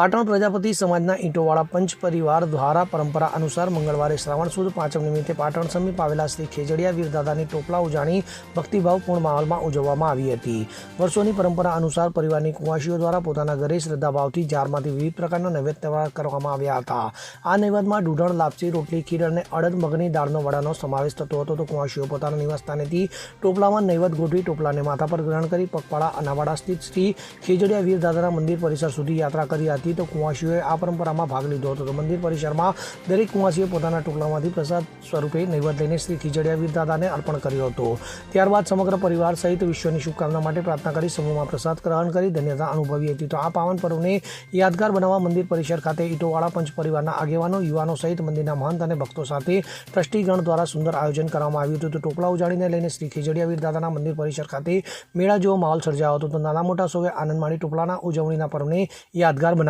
પાટણ પ્રજાપતિ સમાજના ઈંટોવાળા પંચ પરિવાર દ્વારા પરંપરા અનુસાર મંગળવારે શ્રાવણ સુદ પાંચમ નિમિત્તે પાટણ સમીપ આવેલા શ્રી ખેજડિયા વીરદાદાની ટોપલા ઉજાણી ભક્તિભાવપૂર્ણ માહોલમાં ઉજવવામાં આવી હતી. વર્ષોની પરંપરા અનુસાર પરિવારની કુંવાસીઓ દ્વારા પોતાના ઘરે શ્રદ્ધાભાવથી જારમાંથી વિવિધ પ્રકારના નૈવેદ્ય કરવામાં આવ્યા હતા. આ નૈવેદ્યમાં ઢૂઢણ લાપસી, રોટલી, ખીર અને અડદ, મગની દાળનો વડાનો સમાવેશ થતો હતો. તો કુંવાસીઓ પોતાના નિવાસસ્થાનેથી ટોપલામાં નૈવેદ્ય ગોઠવી ટોપલાને માથા પર ગ્રહણ કરી પગપાળા અનાવાડા સ્થિત શ્રી ખેજડિયા વીરદાદાના મંદિર પરિસર સુધી યાત્રા કરી હતી. તો કુંવાસીઓએ આ પરંપરામાં ભાગ લીધો હતો. તો મંદિર પરિસરમાં દરેક કુંવાસીએ પોતાના ટુકડામાંથી પ્રસાદ સ્વરૂપે નૈવેદ લઈને શ્રી ખીજડિયા વીરદાદાને અર્પણ કર્યો હતો. ત્યારબાદ સમગ્ર પરિવાર સહિત વિશ્વની શુભકામના માટે પ્રાર્થના કરી સમૂહમાં પ્રસાદ ગ્રહણ કરી ધન્યતા અનુભવી હતી. તો આ પાવન પર્વને યાદગાર બનાવવા મંદિર પરિસર ખાતે ઈટોવાળા પંચ પરિવારના આગેવાનો, યુવાનો સહિત મંદિરના મહંત અને ભક્તો સાથે ટ્રસ્ટીગણ દ્વારા સુંદર આયોજન કરવામાં આવ્યું હતું. તો ટોપલા ઉજાડીને લઈને શ્રી ખીજડિયા વીરદાદાના મંદિર પરિસર ખાતે મેળા જેવો માહોલ સર્જાયો હતો. તો નાના મોટા સૌએ આનંદ માણી ટોપલાના ઉજવણીના પર્વને યાદગાર બનાવ્યો